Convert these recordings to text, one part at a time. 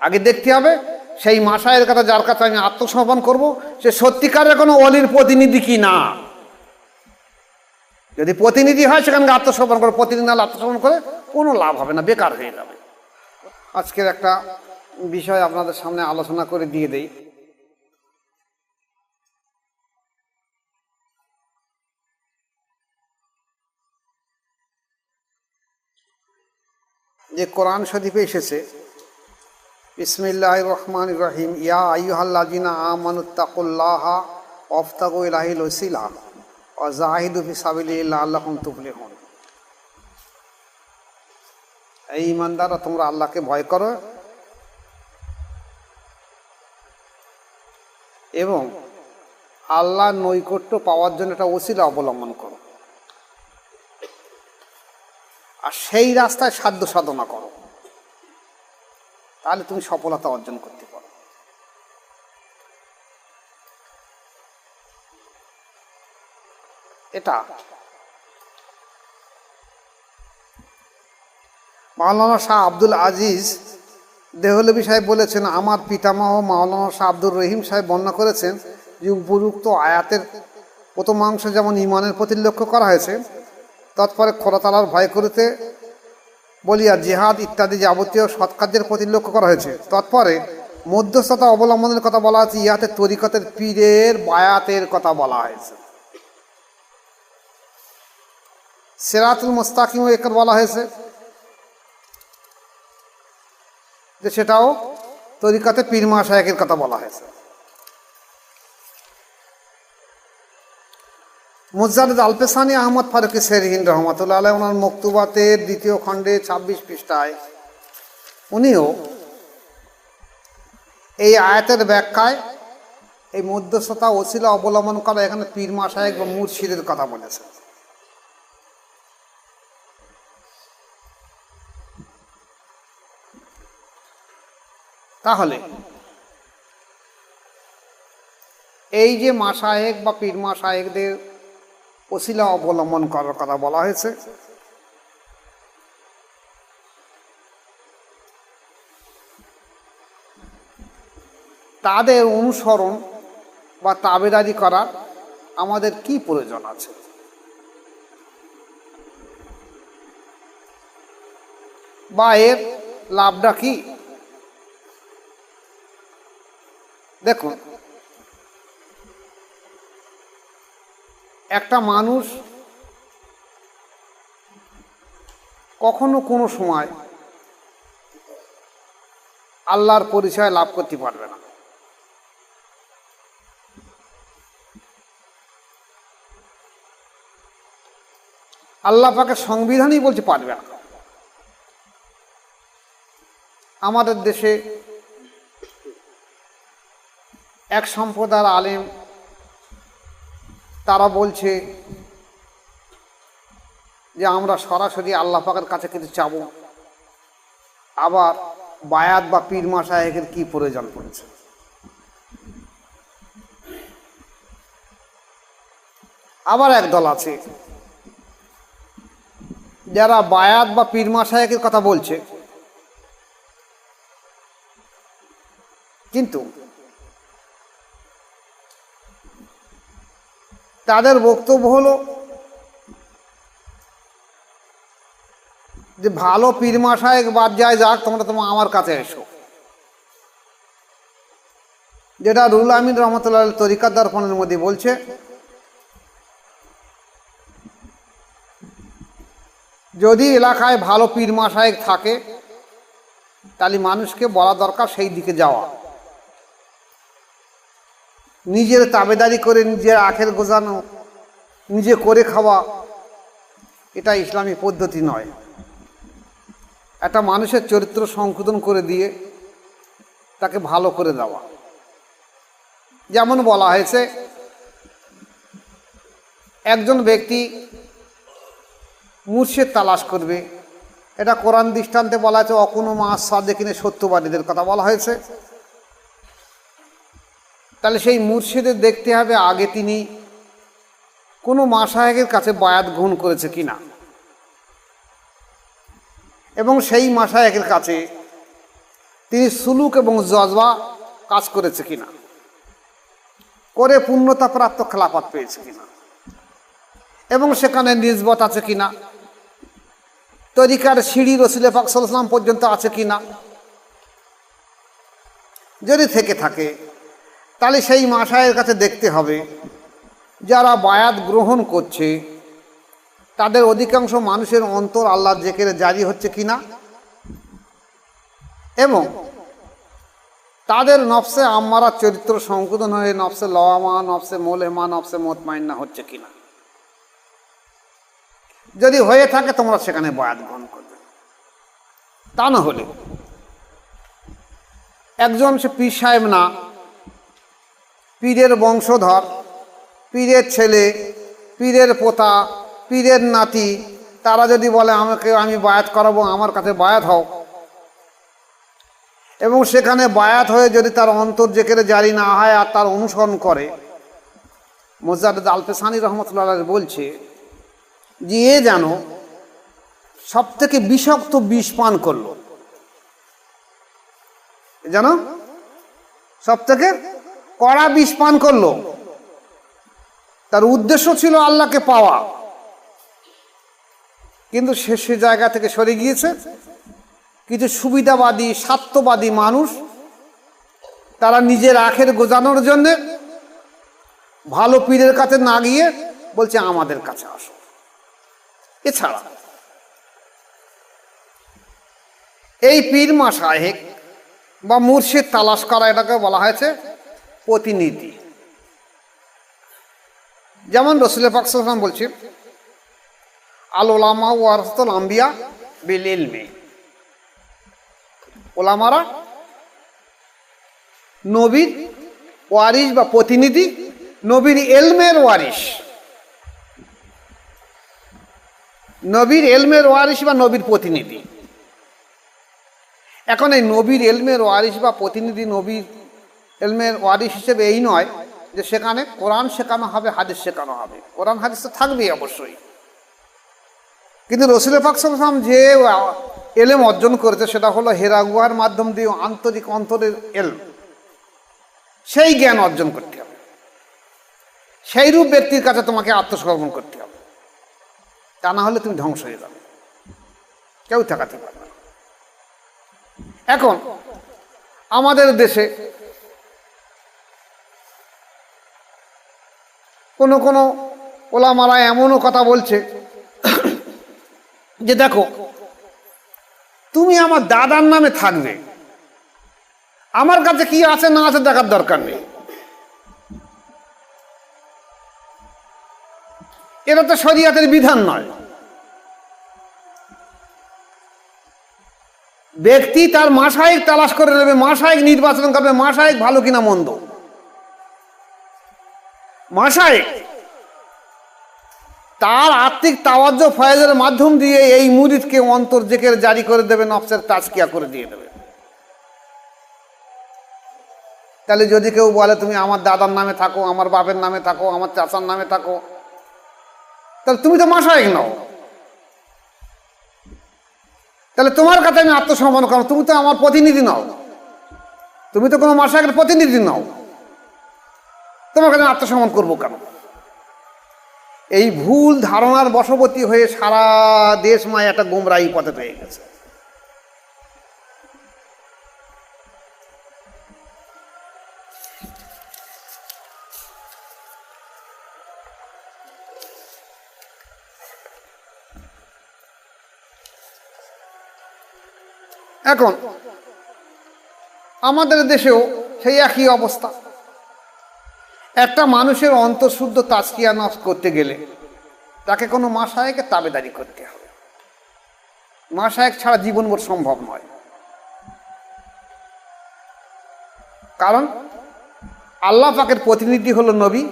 আগে দেখতে হবে, সেই মাসায়ের কথা, যার কাছে আমি আত্মসমর্পণ করব, সে সত্যিকারের কোনো অলির প্রতিনিধি কি না? যদি প্রতিনিধি হয়, সেখানকে আত্মসমর্পণ করে প্রতিনিধি নাহলে আত্মসমর্পণ করে কোনো লাভ হবে না, বেকার হয়ে যাবে। আজকের একটা বিষয় আপনাদের সামনে আলোচনা করে দিয়ে দেই। যে কোরআন শরীফে এসেছে বিসমিল্লাহ রহমান রহিম ইয়া আইহাল্লাজিনা আমানুত্তাকুল্লাহা অফতাকু ইলাহিল ওসিলা। ও জাহিদু ফি সাবিলিল্লাহ আল্লাহুম তুফলিহুন। এই ইমানদাররা, তোমরা আল্লাহকে ভয় করো। এবং আল্লাহ নৈকট্য পাওয়ার জন্য একটা ওসিলা অবলম্বন করো। আর সেই রাস্তায় সাধ্য সাধনা করো। তাহলে তুমি সফলতা অর্জন করতে পারো। এটা মাওলানা শাহ আব্দুল আজিজ দেহলবি সাহেব বলেছেন, আমার পিতামহ মাওলানা শাহ আব্দুর রহিম সাহেব বর্ণনা করেছেন যে উপযুক্ত আয়াতের প্রথমাংশ যেমন ইমানের প্রতি লক্ষ্য করা হয়েছে, তৎপরে খোলাতালার ভয় করিতে বলিয়া জিহাদ ইত্যাদি যাবতীয় সৎকার্যের প্রতি লক্ষ্য করা হয়েছে। তৎপরে মধ্যস্থতা অবলম্বনের কথা বলা হয়েছে, ইহাতে তরিকতের পীরের বায়াতের কথা বলা হয়েছে। সেরাতুল মোস্তাকিমও একার বলা হয়েছে যে সেটাও তরিকাতে পীর মাসায়কের কথা বলা হয়েছে। মুজাদ আলপেসানি আহমদ ফারুকি শেরহিন রহমতুল্লাহ আলাই ওনার মক্তুবাতের দ্বিতীয় খণ্ডে ছাব্বিশ পৃষ্ঠায়। উনিও এই আয়াতের ব্যাখ্যায় এই মধ্যস্থতা ওসিলা অবলম্বন করা এখানে পীর মাসায়ক বা মুর্শিদের কথা বলেছে। তাহলে এই যে মাসায়েক বা পীর মাসায়েকদের ওসিলা অবলম্বন করার কথা বলা হয়েছে। তাদের অনুসরণ বা তাবেদারি করার আমাদের কি প্রয়োজন আছে? বা এর লাভটা কি? দেখুন একটা মানুষ কখনো কোনো সময় আল্লাহর পরিচয় লাভ করতে পারবে না। আল্লাহ পাকে সংবিধানই বলতে পারবে না। আমাদের দেশে এক সম্প্রদায়ের আলেম তারা বলছে যে আমরা সরাসরি আল্লাহ পাকের কাছে কিছু চাব আবার বায়াত বা পীর মাসাহেকের কি প্রয়োজন পড়েছে? আবার এক দল আছে যারা বায়াত বা পীর মাসাহেকের কথা বলছে। কিন্তু তাদের বক্তব্য হলো যে ভালো পীর মাসায় বাদ যায় যাক, তোমরা তোমার আমার কাছে এসো। যেটা রুল আমিন রহমতুল্লাহ তরিকার দর্পণের মধ্যে বলছে, যদি এলাকায় ভালো পীর মাসায়েক থাকে, তাহলে মানুষকে বলা দরকার সেই দিকে যাওয়া। নিজের তাবেদারি করে নিজের আখের গোজানো, নিজে করে খাওয়া, এটা ইসলামী পদ্ধতি নয়। একটা মানুষের চরিত্র সংশোধন করে দিয়ে তাকে ভালো করে দেওয়া। যেমন বলা হয়েছে, একজন ব্যক্তি মুর্শেদ তালাশ করবে। এটা কোরআন দৃষ্টান্তে বলা হয়েছে, অকুনো মাস সাদেকিনে, সত্যবাদীদের কথা বলা হয়েছে। তাহলে সেই মুর্শিদের দেখতে হবে আগে তিনি কোনো মাসাহেকের কাছে বায়াত গ্রহণ করেছে কিনা। এবং সেই মাসাহেকের কাছে তিনি সুলুক এবং জজবা কাজ করেছে কিনা। করে পূর্ণতা প্রাপ্ত খেলাপাত পেয়েছে কিনা। এবং সেখানে নিজবত আছে কিনা। তরিকার সিঁড়ি রসিলে পাক সাল্লাম পর্যন্ত আছে কিনা। যদি থেকে থাকে তাহলে সেই মাসায়ের কাছে দেখতে হবে, যারা বায়াত গ্রহণ করছে, তাদের অধিকাংশ মানুষের অন্তর আল্লাহ জেকেরে জারি হচ্ছে কি না এবং তাদের নফসে আম্মারা চরিত্র সংশোধন হয়ে নফসে লওয়ামা, নফসে মোলেমা, নফসে মোতমাইন্না হচ্ছে কিনা? যদি হয়ে থাকে তোমরা সেখানে বয়াত গ্রহণ করবে। তা না হলে একজন সে পীর সাহেব না পীরের বংশধর, পীরের ছেলে, পীরের পোতা, পীরের নাতি, তারা যদি বলে, আমাকে আমি বায়াত করাবো, আমার কাছে বায়াত হও। এবং সেখানে বায়াত হয়ে যদি তার অন্তর জেকেরে জারি না হয় আর তার অনুসরণ করে মোজাদ আলফেসানি রহমতুল্লাহ বলছে যে, এ যেন সব থেকে বিষাক্ত বিষ পান করল। যেন সব থেকে কড়া বিষ পান করল। তার উদ্দেশ্য ছিল আল্লাহকে পাওয়া। কিন্তু সে সে জায়গা থেকে সরে গিয়েছে। কিছু সুবিধাবাদী, স্বার্থবাদী মানুষ তারা নিজের আখের গোজানোর জন্যে ভালো পীরের কাছে না গিয়ে বলছে, আমাদের কাছে আসো। এছাড়া এই পীর মা সাহেব বা মুর্শিদ তালাশ করা এটাকে বলা হয়েছে প্রতিনিধি। যেমন রসুল পাকসাম বলছে, আল ওলামা ওয়ারসতুল আম্বিয়া বিল ইলমে ওলামারা নবীর ওয়ারিস বা প্রতিনিধি, নবীর এলমের ওয়ারিস নবীর এলমের ওয়ারিস বা নবীর প্রতিনিধি। এখন এই নবীর এলমের ওয়ারিস বা প্রতিনিধি, নবীর এলমের ওয়ারিস হিসেবে এই নয় যে সেখানে কোরআন শেখানো হবে, হাদিস শেখানো হবে। কোরআন, হাদিস তো থাকবেই অবশ্যই। কিন্তু রসুল পাকসাম যে এলেম অর্জন করেছে, সেটা হলো হেরাগুয়ার মাধ্যম দিয়ে আন্তরিক অন্তরের এল সেই জ্ঞান অর্জন করতে হবে। সেই রূপ ব্যক্তির কাছে তোমাকে আত্মসমর্পণ করতে হবে। তা না হলে তুমি ধ্বংস হয়ে যাবে। কেউ ঠেকাতে পারবে এখন, আমাদের দেশে কোনো কোনো ওলামারা এমনও কথা বলছে যে দেখো, তুমি আমার দাদার নামে থাকবে। আমার কাছে কি আছে না আছে দেখার দরকার নেই। এটা তো শরিয়াতের বিধান নয়। ব্যক্তি তার মাসায়িক তালাশ করে নেবে, মাসায়িক নির্বাচন করবে, মাসায়িক ভালো কিনা মন্দ। মাসায়িক তার আর্থিক তাওয়াজ্য ফয়েজের মাধ্যম দিয়ে এই মুরিদকে অন্তর জেকের জারি করে দেবে নফসের তাজকিয়া করে দিয়ে দেবে তাহলে যদি কেউ বলে, তুমি আমার দাদার নামে থাকো, আমার বাপের নামে থাকো, আমার চাচার নামে থাকো, তাহলে তুমি তো মাসায়িক নাও তাহলে তোমার কাছে আমি আত্মসম্মান করো তুমি তো আমার প্রতিনিধি নাও। তুমি তো কোনো মাসায়কের প্রতিনিধি নাও। তোমার কাছে আমি আত্মসম্মান করব কেন? এই ভুল ধারণার বশবর্তী হয়ে সারা দেশ মায় একটা গোমরাই পথে পেয়ে গেছে। এখন আমাদের দেশেও সেই একই অবস্থা। একটা মানুষের অন্তঃশুদ্ধ তাজকিয়া নফস করতে গেলে তাকে কোনো মাসায়কে তাবেদারি করতে হবে। মাসায়ক ছাড়া জীবনভর সম্ভব নয়। কারণ আল্লাহ পাকের প্রতিনিধি হলো নবী,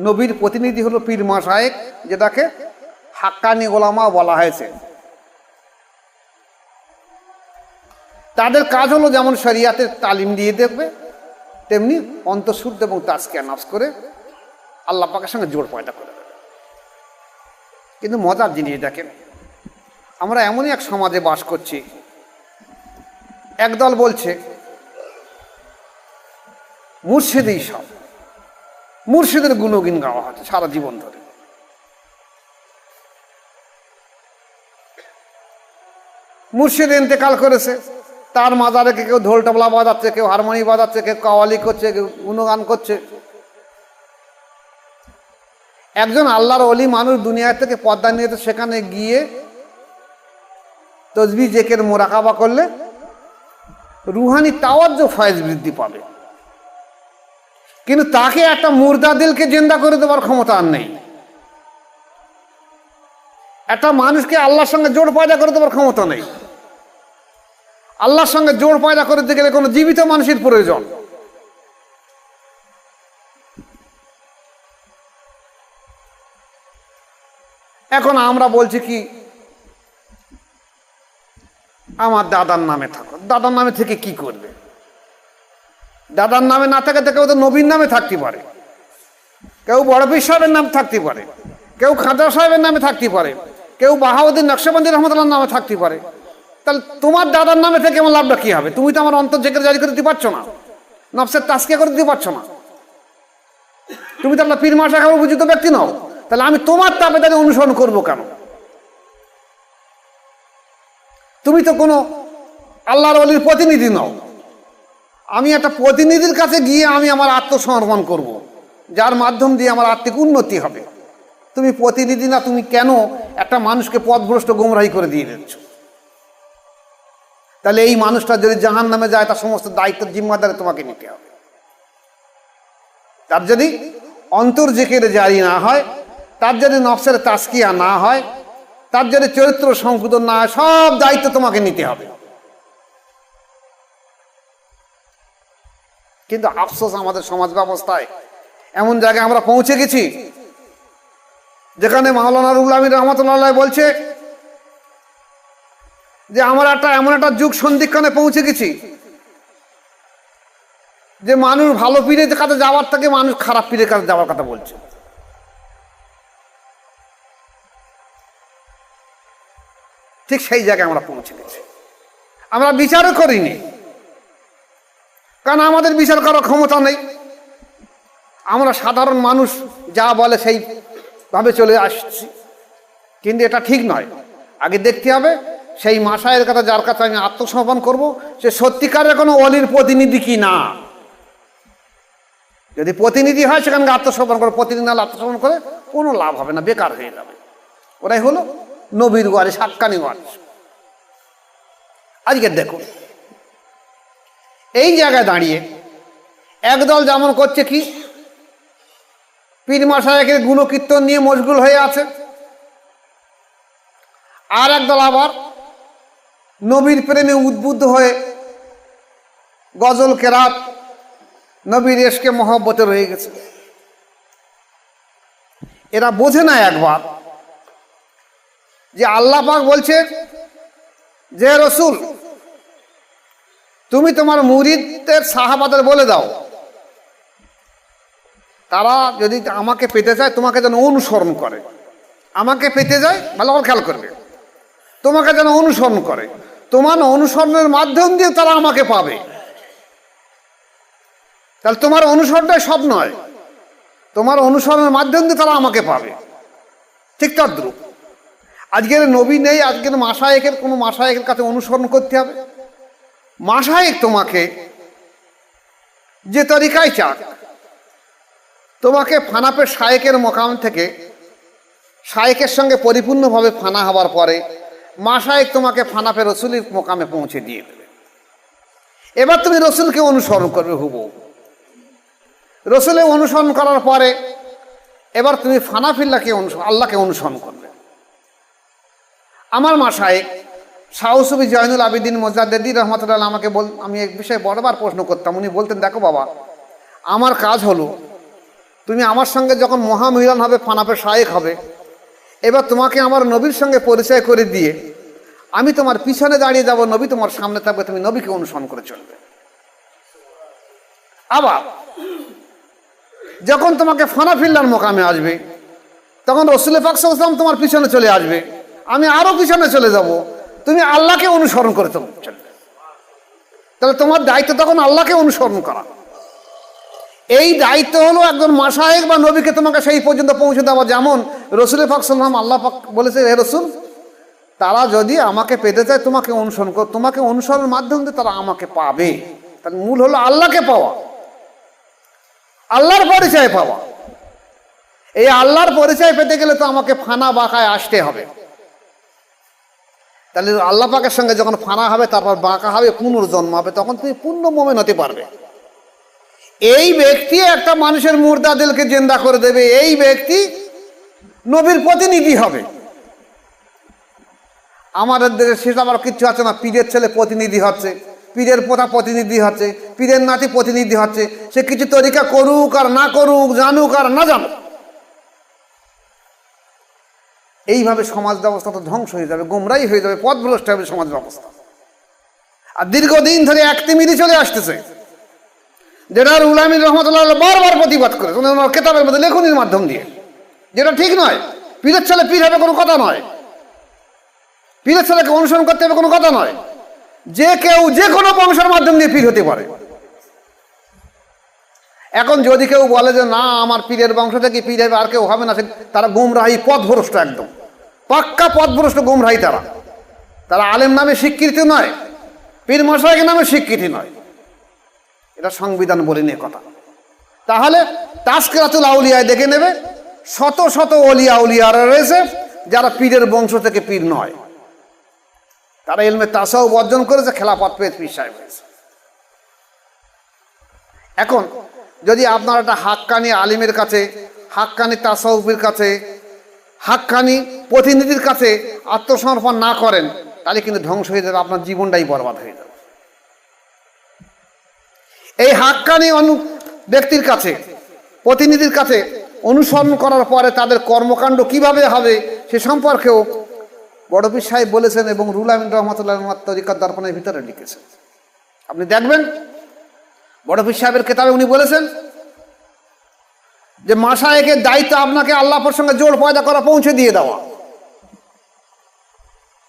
নবীর প্রতিনিধি হলো পীর মাসায়েক যেটাকে হাক্কানি ওলামা বলা হয়েছে। তাদের কাজ হলো যেমন শরিয়াতের তালিম দিয়ে দেখবে তেমনি অন্তঃশুদ্ধ এবং তাজকিয়া নফস করে আল্লাহ পাকের সঙ্গে জোর পয়দা করে। দেবে কিন্তু মজার জিনিস দেখেন, আমরা এমনই এক সমাজে বাস করছি, একদল বলছে, মুর্শিদই সব, মুর্শিদের গুণগিন গাওয়া হচ্ছে সারা জীবন ধরে। মুর্শিদ ইন্তেকাল করেছে তার মাজারে কেউ ঢোল তবলা বাজাচ্ছে, কেউ হারমোনি বাজাচ্ছে, কেউ কাওয়ালি করছে, কেউ গুণগান করছে। একজন আল্লাহর অলি মানুষ দুনিয়া থেকে পদ্মা নিয়ে সেখানে গিয়ে তসবি, জেকের, মোরাকাবা করলে রুহানি তাওয়ার যে ফয়েজ বৃদ্ধি পাবে। কিন্তু তাকে একটা মুর্দা দিলকে জেন্দা করে দেওয়ার ক্ষমতা আর নেই। একটা মানুষকে আল্লাহর সঙ্গে জোড় পয়দা করে দেওয়ার ক্ষমতা নেই। আল্লাহর সঙ্গে জোড় পয়দা করতে গেলে কোনো জীবিত মানুষের প্রয়োজন। এখন আমরা বলছি কি, আমার দাদার নামে থাকো। দাদার নামে থেকে কি করবে? দাদার নামে না থাকে কেউ তো নবীর নামে থাকতে পারে। কেউ বড় পীর সাহেবের নাম থাকতে পারে। কেউ খাজা সাহেবের নামে থাকতে পারে। কেউ বাহাউদ্দিন নকশবন্দি রহমতুল্লাহ নামে থাকতে পারে। তাহলে তোমার দাদার নামে থেকে আমার লাভটা কি হবে? তুমি তো আমার অন্তর জেকে জারি করে দিতে পারছ না। নফসের তাস্কে করে দিতে পারছ না। তুমি তো আপনার পীর মাসা খাবার বুঝিত ব্যক্তি নও। তাহলে আমি তোমার তাপে তাকে অনুসরণ করব কেন? তুমি তো কোনো আল্লাহর অলির প্রতিনিধি নও। আমি একটা প্রতিনিধির কাছে গিয়ে আমি আমার আত্মসমর্পণ করব। যার মাধ্যম দিয়ে আমার আর্থিক উন্নতি হবে। তুমি প্রতিনিধি না, তুমি কেন একটা মানুষকে পথভ্রষ্ট গোমরাহি করে দিয়ে দিচ্ছ? তাহলে এই মানুষটা যদি জাহান নামে যায়, তার সমস্ত দায়িত্ব জিম্মাদারে তোমাকে নিতে হবে। তার যদি অন্তর জেকের জারি না হয়, তার যদি নফসের তাস্কিয়া না হয়, তার যদি চরিত্র সংশোধন না হয়, সব দায়িত্ব তোমাকে নিতে হবে। কিন্তু আফসোস আমাদের সমাজ ব্যবস্থায়, এমন জায়গায় আমরা পৌঁছে গেছি, যেখানে মাওলানা রুল আমির রহমতুল্লাহ বলছে যে আমরা একটা এমন একটা যুগ সন্ধিক্ষণে পৌঁছে গেছি যে মানুষ ভালো পীরের কাছে যাওয়ার থেকে মানুষ খারাপ পীরের কাছে যাওয়ার কথা বলছে। ঠিক সেই জায়গায় আমরা পৌঁছে গেছি। আমরা বিচারও করিনি। কারণ আমাদের বিচার করার ক্ষমতা নেই। আমরা সাধারণ মানুষ যা বলে সেইভাবে চলে আসছি। কিন্তু এটা ঠিক নয়। আগে দেখতে হবে সেই মাসায়ের কথা যার কাছে আমি আত্মসমর্পণ করব, সে সত্যিকারের কোনো অলির প্রতিনিধি কি না? যদি প্রতিনিধি হয় সেখানকে আত্মসমর্পণ করে প্রতিনিধি নাহলে আত্মসমর্পণ করে, কোনো লাভ হবে না, বেকার হয়ে যাবে। ওটাই হলো নবীর ওয়ারিস হাক্কানি ওয়ারিস আজকে দেখুন এই জায়গায় দাঁড়িয়ে একদল যেমন করছে কি, পীর মাসায়কের গুণকীর্তন নিয়ে মশগুল হয়ে আছে, আর একদল আবার নবীর প্রেমে উদ্বুদ্ধ হয়ে গজল কেরাত নবীর এসকে মহব্বতে রয়ে গেছে। এরা বোঝে না একবার যে আল্লাহ পাক বলছে, যে রসুল, তুমি তোমার মুরিদদের সাহাবাদের বলে দাও। তারা যদি আমাকে পেতে চায়, তোমাকে যেন অনুসরণ করে। আমাকে পেতে যায়, ভালো খেয়াল করবে। তোমাকে যেন অনুসরণ করে। তোমার অনুসরণের মাধ্যম দিয়ে তারা আমাকে পাবে। তাহলে তোমার অনুসরণটাই সব নয়। তোমার অনুসরণের মাধ্যম দিয়ে তারা আমাকে পাবে। ঠিক তদ্রুপ আজকের নবী নেই, আজকের মাসায়েকের কোনো মাসায়েকের কাছে অনুসরণ করতে হবে। মাসায়েক তোমাকে যে তরিকায় চাক, তোমাকে ফানাপের শায়েকের মোকাম থেকে শায়েকের সঙ্গে পরিপূর্ণভাবে ফানা হবার পরে মাসায়েক তোমাকে ফানাপে রসুলের মোকামে পৌঁছে দিয়ে দেবে। এবার তুমি রসুলকে অনুসরণ করবে হুবু রসুলের অনুসরণ করার পরে এবার তুমি ফানাফিল্লাকে অনুসরণ আল্লাহকে অনুসরণ করবে। আমার মাসায়েক সাহসবি জয়নুল আবিদিন মোজাদ্দি রহমতুল্লাহ আমাকে বল, আমি এক বিষয়ে বড়বার প্রশ্ন করতাম। উনি বলতেন, দেখো বাবা, আমার কাজ হলো, তুমি আমার সঙ্গে যখন মহামিলন হবে ফানাপে শায়েক হবে এবার তোমাকে আমার নবীর সঙ্গে পরিচয় করে দিয়ে আমি তোমার পিছনে দাঁড়িয়ে যাব, নবী তোমার সামনে থাকবে, তুমি নবীকে অনুসরণ করে চলবে। আবার, যখন তোমাকে ফানা ফিল্লার মোকামে আসবে, তখন রসুল পাকসাম তোমার পিছনে চলে আসবে, আমি আরও পিছনে চলে যাব, তুমি আল্লাহকে অনুসরণ করে চলবে। তাহলে তোমার দায়িত্ব তখন আল্লাহকে অনুসরণ করা। এই দায়িত্ব হলো একজন মাসায়েক বা নবীকে তোমাকে সেই পর্যন্ত পৌঁছে দেওয়া। যেমন রসুল পাক সাল্লাম আল্লাহ পাক বলেছে, হে রসুল, তারা যদি আমাকে পেতে চায়, তোমাকে অনুসরণ কর। তোমাকে অনুসরণের মাধ্যম তারা আমাকে পাবে। তার মূল হলো আল্লাহকে পাওয়া। আল্লাহর পরিচয় পাওয়া। এই আল্লাহর পরিচয় পেতে গেলে তো আমাকে ফানা বাঁকায় আসতে হবে। তাহলে আল্লাহ পাকের সঙ্গে যখন ফানা হবে, তারপর বাঁকা হবে, পুনর্জন্ম হবে, তখন তুমি পূর্ণ মোমেন হতে পারবে। এই ব্যক্তি একটা মানুষের মুর্দা দিলকে জেন্দা করে দেবে, এই ব্যক্তি নবীর প্রতিনিধি হবে। আমাদের দেশে সেটা আবার কিচ্ছু আছে না, পীরের ছেলে প্রতিনিধি হচ্ছে, পীরের পোতা প্রতিনিধি হচ্ছে, পীরের নাতি প্রতিনিধি হচ্ছে, সে কিছু তরিকা করুক আর না করুক, জানুক আর না জানুক। এইভাবে সমাজ ব্যবস্থা তো ধ্বংস হয়ে যাবে, গোমরাই হয়ে যাবে, পথভ্রষ্ট হবে সমাজ ব্যবস্থা। আর দীর্ঘদিন ধরে একটিমিরি চলে আসতেছে। যেটা উলামিন রহমতুল্লাহ বারবার প্রতিবাদ করে ওনার কেতাবের মধ্যে লেখনির মাধ্যম দিয়ে। যেটা ঠিক নয়, পীরের ছেলে পীর হবে কোনো কথা নয়। পীরের ছেলেকে অনুসরণ করতে হবে কোনো কথা নয়। যে কেউ যে কোনো বংশের মাধ্যম দিয়ে পীর হতে পারে। এখন যদি কেউ বলে যে, না, আমার পীরের বংশ থেকে পীর হবে, আর কেউ হবে না তারা গুমরাহি পথভ্রষ্ট একদম। পাক্কা পথভ্রষ্ট গুমরাহি তারা। তারা আলেম নামে স্বীকৃতি নয় পীর মশাইক নামে স্বীকৃতি নয়। এটা সংবিধান বলে নিয়ে কথা। তাহলে তাস্করাতুল আউলিয়ায় দেখে নেবে, শত শত অলিয়া উলিয়ারা রয়েছে যারা পীরের বংশ থেকে পীর নয়। তারা এলমে তাসাও বর্জন করেছে খেলাপথ পেয়ে পীর সাহেব হয়েছে। এখন যদি আপনার একটা হাক্কানি আলিমের কাছে, হাক্কানি তাসাউফের কাছে, হাক্কানি প্রতিনিধির কাছে আত্মসমর্পণ না করেন, তাহলে কিন্তু ধ্বংস হয়ে যাবে, আপনার জীবনটাই বরবাদ হয়ে যাবে। এই হাক্কানি অনু ব্যক্তির কাছে, প্রতিনিধির কাছে অনুসরণ করার পরে তাদের কর্মকাণ্ড কীভাবে হবে সে সম্পর্কেও বড়পীর সাহেব বলেছেন এবং রুল আমিন রহমতুল্লাহ দর্পণের ভিতরে লিখেছেন। আপনি দেখবেন বড়পীর সাহেবের কেতাবে উনি বলেছেন যে মাসায়েকের দায়িত্ব আপনাকে আল্লাহর সঙ্গে জোর পয়দা করা, পৌঁছে দিয়ে দেওয়া।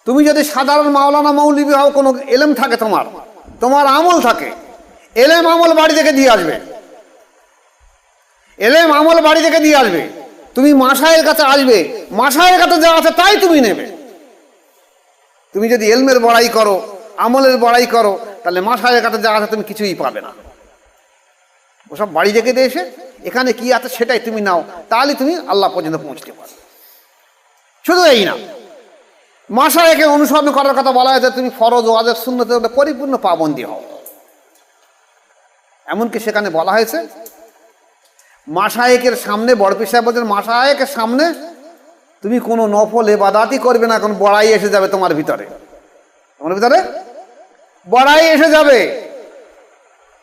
তুমি যদি সাধারণ মাওলানা, মৌলিবি হও, কোনো এলেম থাকে তোমার তোমার আমল থাকে এলেম আমল বাড়ি থেকে দিয়ে আসবে। এলেম আমল বাড়ি থেকে দিয়ে আসবে। তুমি মাসায়ের কাছে আসবে। মাসায়ের কাছে যা আছে তাই তুমি নেবে। তুমি যদি এলমের বড়াই করো, আমলের বড়াই করো, তাহলে মাসায়ের কাছে যা আছে তুমি কিছুই পাবে না। ওসব বাড়ি থেকে দিয়ে এসে এখানে কি আছে সেটাই তুমি নাও, তাহলে তুমি আল্লাহ পর্যন্ত পৌঁছতে পারবে। শুধু এই না, মাসায়েকে অনুসরণ করার কথা বলা হয়েছে, তুমি ফরজ, ওয়াজের শূন্যতে পরিপূর্ণ পাবন্দি হও। এমনকি সেখানে বলা হয়েছে মাসায়েকের সামনে, বড় সাহেব বলছেন মাসায়েকের সামনে তুমি কোনো নফল এবাদাতই করবে না এখন বড়াই এসে যাবে তোমার ভিতরে। তোমার ভিতরে? বড়াই এসে যাবে।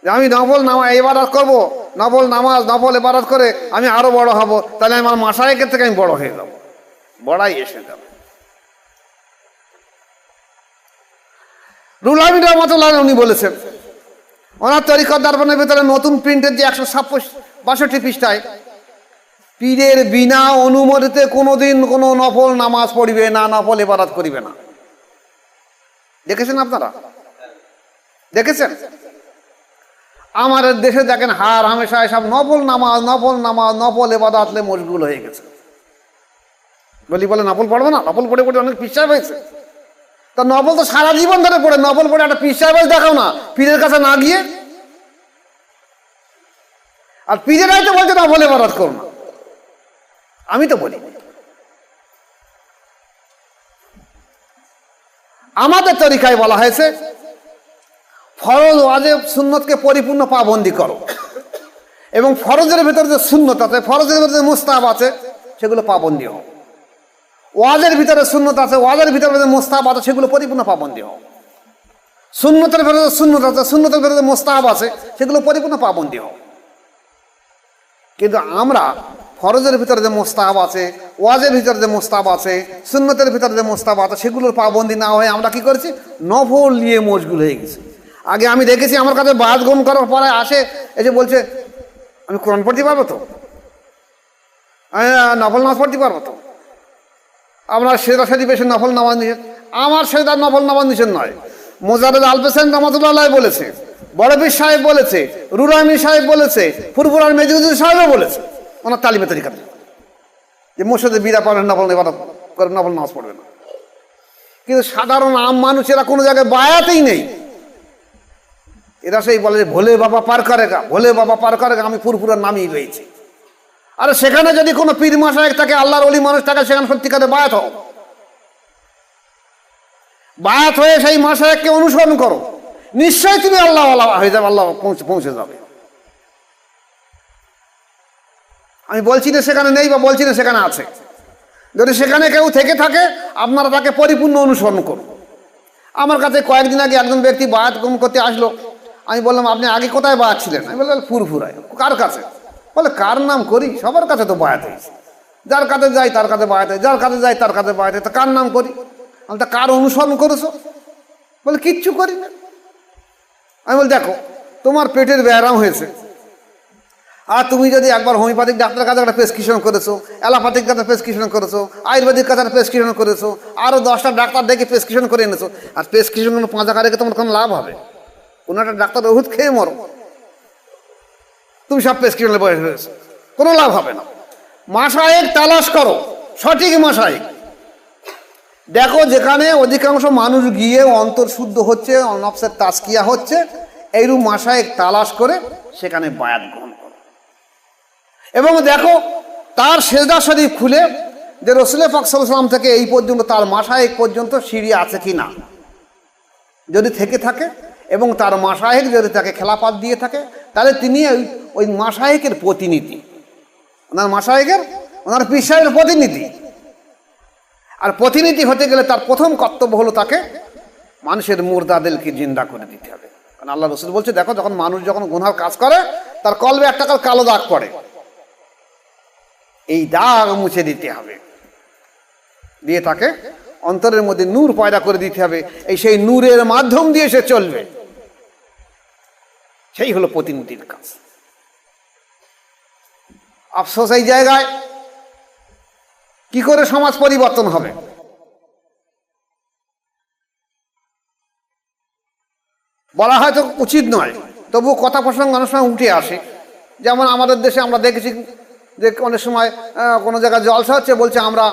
আমি নফল নামা এবারাত করব, নফল নামাজ, নফল এবারাত করে আমি আরও বড় হব, তাহলে আমার মাসায়েকের থেকে আমি বড় হয়ে যাব। বড়াই এসে যাবে। রুল আমিন রহমতুল্লাহ উনি বলেছেন ওনার তরিকত দর্পণের ভিতরে নতুন প্রিন্টের যে একশো ছাপ্পাশ বাষট্টি পৃষ্ঠায়, পীরের বিনা অনুমতিতে কোনোদিন কোনো নফল নামাজ পড়িবে না, নফল এবারাত করিবে না। দেখেছেন আপনারা? দেখেছেন? আমাদের দেশে দেখেন হার হামেশা এসব নফল নামাজ নফল নামাজ, নফল এবাদাতলে মশগুল হয়ে গেছে। বলি বলে নফল পড়বে না? নফল পড়ে পড়ে অনেক পিসাব হয়েছে। তা নবল তো সারা জীবন ধরে পড়ে, নবল পড়ে একটা পিসাব দেখাও না, পীরের কাছে না গিয়ে। আর পীরেরাই তো বলছে নফল এবাদত করো না আমি তো বলি আমাদের তরিকায় বলা হয়েছে, ফরজ ওয়াজেব সুন্নতকে পরিপূর্ণ পাবন্দি করো। এবং ফরজের ভেতরে যে সুন্নত আছে, ফরজের ভেতরে যে মুস্তাব আছে, সেগুলো পাবন্দি হোক ওয়াজের ভিতরে সুন্নত আছে ওয়াজের ভিতরে যে মোস্তাব আছে সেগুলো পরিপূর্ণ পাবন্দি হোক সুন্নতের ভেতরে যে সুন্নত আছে সুন্নতের ভেতরে যে মোস্তাব আছে সেগুলো পরিপূর্ণ পাবন্দি হোক কিন্তু আমরা ফরজের ভিতরে যে মোস্তাব আছে ওয়াজের ভিতরে যে মোস্তাব আছে সুন্নতের ভিতরে যে মোস্তাব আছে সেগুলোর পাবন্দি না হয়ে আমরা কি করেছি? নফল নিয়ে মশগুল হয়ে গেছি। আগে আমি দেখেছি আমার কাছে বাদ গম করার পরে আসে এসে বলছে আমি কোরআন পড়তে পারব তো? আহ, নফল নামাজ পড়তে পারব তো? আপনার সেদা বেশি নফল নামাজ নিষেধ আমার সেদা নফল নামাজ নিষেধ নয়। মোজারেদ আলপেসেন রহমতুল্লাহ বলেছে, বড়বীর সাহেব বলেছে রুরামি সাহেব বলেছে, ফুরফুরার মেজুদ্দিন সাহেবও বলেছে। ওনার তালিমে তরিকা যে মসজিদে বিড়া পাবেন না বলেন এবার করে নফল নামাজ পড়বে না। কিন্তু সাধারণ আম মানুষেরা কোনো জায়গায় বায়াতেই নেই। এরা সেই বলে, ভোলে বাবা পার করে গা ভোলে বাবা পার করে গা আমি ফুরফুরার নামই রয়েছে আরে সেখানে যদি কোনো পীর মাসায় থাকে, আল্লাহর অলি মানুষ থাকে, সেখানে সত্যিকারে বায়াত হও। বায়াত হয়ে সেই মাসায়ককে অনুসরণ করো। নিশ্চয়ই তুমি আল্লাহ আল্লাহ হয়ে যাবে, আল্লাহ পৌঁছে পৌঁছে যাবে। আমি বলছি না সেখানে নেই বা বলছি না, সেখানে আছে। যদি সেখানে কেউ থেকে থাকে, আপনারা তাকে পরিপূর্ণ অনুসরণ করুন। আমার কাছে কয়েকদিন আগে একজন ব্যক্তি বায়াত গম করতে আসলো। আমি বললাম, আপনি আগে কোথায় বায়াত ছিলেন? আমি বললাম ফুরফুরায় কার কাছে? বলে, কার নাম করি? সবার কাছে তো বায়াত যার কাছে যাই, তার কাছে বায়াত যার কাছে যাই, তার কাছে বায়াত তা কার নাম করি? আমি তা কার অনুসরণ করেছ? বলে, কিচ্ছু করি না। আমি বলি দেখো, তোমার পেটের ব্যায়াম হয়েছে। আর তুমি যদি একবার হোমিওপ্যাথিক ডাক্তারের কাছে একটা প্রেসক্রিপশন করেছ, অ্যালোপ্যাথিক কাছে প্রেসক্রিপশন করেছ, আয়ুর্বেদিক কাছে একটা প্রেসক্রিপশন করেছ আরও দশটা ডাক্তার দেখে প্রেসক্রিপশন করে এনেছো, আর প্রেসক্রিপশন পাঁচ টাকা রেখে তোমার কোনো লাভ হবে? কোনো একটা ডাক্তার ওষুধ খেয়ে মরো। তুমি সব প্রেসক্রিপশনে বয়স হয়েছো কোনো লাভ হবে না। মাসায়েক তালাশ করো। সঠিক মাসায়েক দেখো যেখানে অধিকাংশ মানুষ গিয়ে অন্তর শুদ্ধ হচ্ছে নফসের তাস্কিয়া হচ্ছে, এইরূপ মাসায়েক তালাশ করে সেখানে বায়াত গ্রহণ করো। এবং দেখো, তার সেজদা শরীফ খুলে যে রসুল পাকসালাম থেকে এই পর্যন্ত তার মাসায়েক পর্যন্ত সিঁড়ি আছে কি না যদি থেকে থাকে এবং তার মাসায়েক যদি তাকে খেলাপাত দিয়ে থাকে, তাহলে তিনি ওই ওই মাসায়েকের প্রতিনিধি। ওনার মাসায়েকের ওনার পিসাহের প্রতিনিধি। আর প্রতিনিধি হতে গেলে তার প্রথম কর্তব্য হলো তাকে মানুষের মুর্দাদেরকে জিন্দা করে দিতে হবে। কারণ আল্লাহ রসুল বলছে, দেখো, যখন মানুষ যখন গুনহার কাজ করে, তার কলবে একটা কালো দাগ পড়ে। এই দাগ মুছে দিতে হবে। দিয়ে তাকে অন্তরের মধ্যে নূর পয়দা করে দিতে হবে। এই সেই নূরের মাধ্যম দিয়ে সে চলবে। সেই হলো প্রতিনিধির কাজ। আফসোস এই জায়গায়। কি করে সমাজ পরিবর্তন হবে? বলা হয়তো উচিত নয় তবু কথা প্রসঙ্গ অনেক সময় উঠে আসে। যেমন আমাদের দেশে আমরা দেখেছি যে অনেক সময় কোনো জায়গায় জলসা হচ্ছে, বলছে আমরা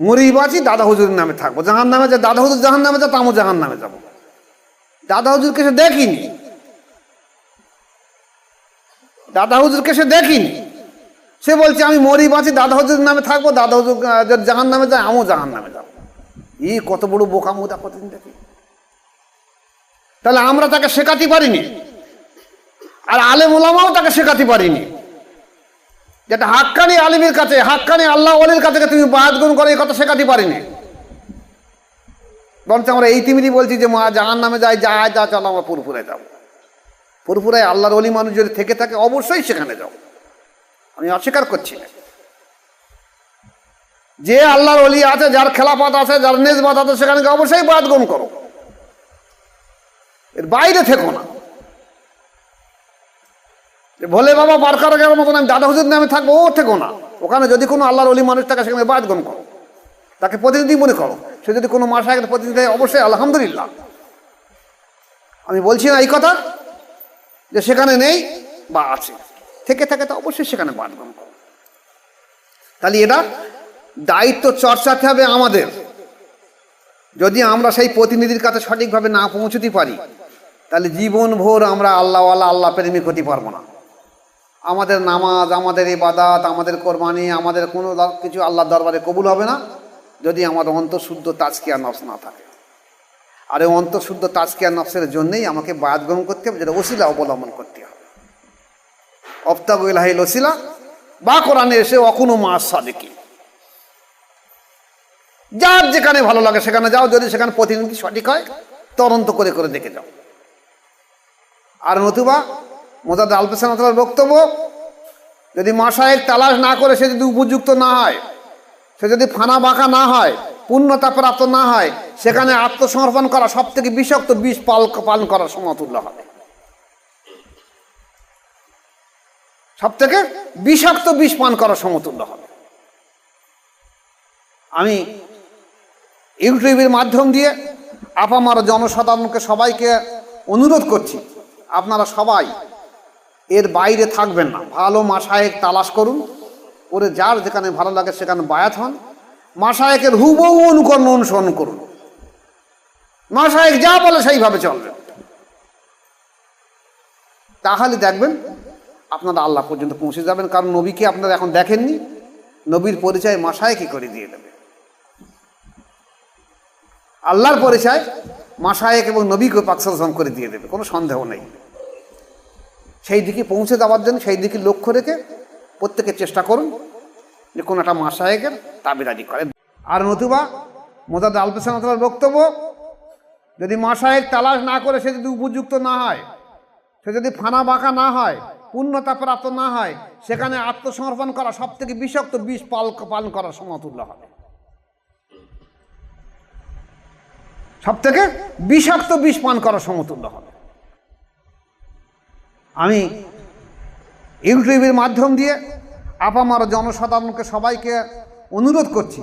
মরি বাঁচি দাদা হুজুরের নামে থাকব। জাহান নামে যে, দাদা হুজুর জাহান নামে যাব আমিও জাহান নামে যাব। দাদা হুজুরকে সে দেখিনি। দাদা হুজুরকে সে দেখিনি। সে বলছে, আমি মরি বাঁচি, দাদা হুজুর নামে থাকব, দাদা হুজুর জাহান নামে যায়, আমিও জাহান নামে যাব। ই, কত বড় বোকা মুদা কতদিন দেখি। তাহলে আমরা তাকে শেখাতে পারিনি। আর আলেম ওলামাও তাকে শেখাতে পারিনি। যেটা হাক্কানি আলিমের কাছে, হাক্কানি আল্লাহ অলির কাছে তুমি গুণ করে, এই কথা শেখাতে পারিনি। বরঞ্চ আমরা এই তিমিরই বলছি যে, মা, জাহান নামে যায় যা যা, চলো, আমরা পুরপুরায় যাব। পুরপুরায় আল্লাহর অলি মানুষ যদি থেকে থাকে, অবশ্যই সেখানে যাও। আমি অস্বীকার করছি না। যে আল্লাহর অলি আছে, যার খেলাপাত আছে, যার নেজবাত আছে, সেখানে অবশ্যই বায়াত গ্রহণ করো। এর বাইরে থেকো না। ভোলে বাবা বারকার গেলার মতন আমি, দাদা হুজুর নামে থাকব, ও থেকো না। ওখানে যদি কোনো আল্লাহর অলি মানুষ থাকে, সেখানে বায়াত গ্রহণ করো। তাকে প্রতিনিধি মনে করো। সে যদি কোনো মাসায়ের প্রতিনিধি অবশ্যই আলহামদুলিল্লাহ। আমি বলছি না এই কথা। যে সেখানে নেই, বা আছে। থেকে থাকে তো অবশ্যই সেখানে বাদ করো তাহলে এটা দায়িত্ব চর্চাতে হবে আমাদের। যদি আমরা সেই প্রতিনিধির কাছে সঠিকভাবে না পৌঁছতে পারি, তাহলে জীবন ভোর আমরা আল্লাহওয়ালা আল্লাহ প্রেমিক হতে পারব না। আমাদের নামাজ, আমাদের ইবাদাত, আমাদের কোরবানি, আমাদের কোনো কিছু আল্লাহর দরবারে কবুল হবে না, যদি আমাদের অন্তঃশুদ্ধ তাজকিয়া নফস না থাকে। আর এই অন্তঃশুদ্ধ তাজকিয়া নফসের জন্যেই আমাকে বায়াত গ্রহণ করতে হবে, যেটা ওসিলা অবলম্বন করতে হবে। অফতাগুল ওসিলা বা কোরআনে এসে অকুনো মাস সাদেকি যার যেখানে ভালো লাগে সেখানে যাও, যদি সেখানে প্রতিনিধি সঠিক হয়, তদন্ত করে করে দেখে যাও। আর নতুবা মোদাদ আলপেসানার বক্তব্য, যদি মাসায়ের তালাশ না করে সে যদি উপযুক্ত না হয়, সে যদি ফানা বাঁকা না হয় পূর্ণতা প্রাপ্ত না হয়, সেখানে আত্মসমর্পণ করা সব থেকে বিষাক্ত বিষ পাল পালন করার সমতুল্য হবে। সব থেকে বিষাক্ত বিষ পান করার সমতুল্য হবে। আমি ইউটিউবের মাধ্যম দিয়ে আপামার জনসাধারণকে সবাইকে অনুরোধ করছি, আপনারা সবাই এর বাইরে থাকবেন না। ভালো মাসায়েক তালাশ করুন করে যার যেখানে ভালো লাগে সেখানে বায়াত হন। মাসায়েকের হুবহু অনুকরণ অনুসরণ করুন। মাসায়েক যা বলে সেইভাবে চলবেন তাহলে দেখবেন আপনারা আল্লাহ পর্যন্ত পৌঁছে যাবেন, কারণ নবীকে আপনারা এখন দেখেননি, নবীর পরিচয় মাসায়েকই করে দিয়ে দেবে। আল্লাহর পরিচয় মাসায়েক এবং নবীকে পাকসাম করে দিয়ে দেবে, কোনো সন্দেহ নেই। সেই দিকে পৌঁছে দেওয়ার জন্য, সেই দিকে লক্ষ্য রেখে প্রত্যেকে চেষ্টা করুন। যে কোনো একটা মাসায়েকের দাবিদারি করে। আর নতুবা মোদাদ আলপেসার বক্তব্য, যদি মাসায়েক তালাশ না করে, সে যদি উপযুক্ত না হয়, সে যদি ফানা বাঁকা না হয়, পূর্ণতা প্রাপ্ত না হয়, সেখানে আত্মসমর্পণ করা সব থেকে বিষাক্ত বিষ পাল পালন করার সমতুল্য হবে। সব থেকে বিষাক্ত বিষ পান করার সমতুল্য হবে। আমি ইউটিউবের মাধ্যম দিয়ে আপামার জনসাধারণকে সবাইকে অনুরোধ করছি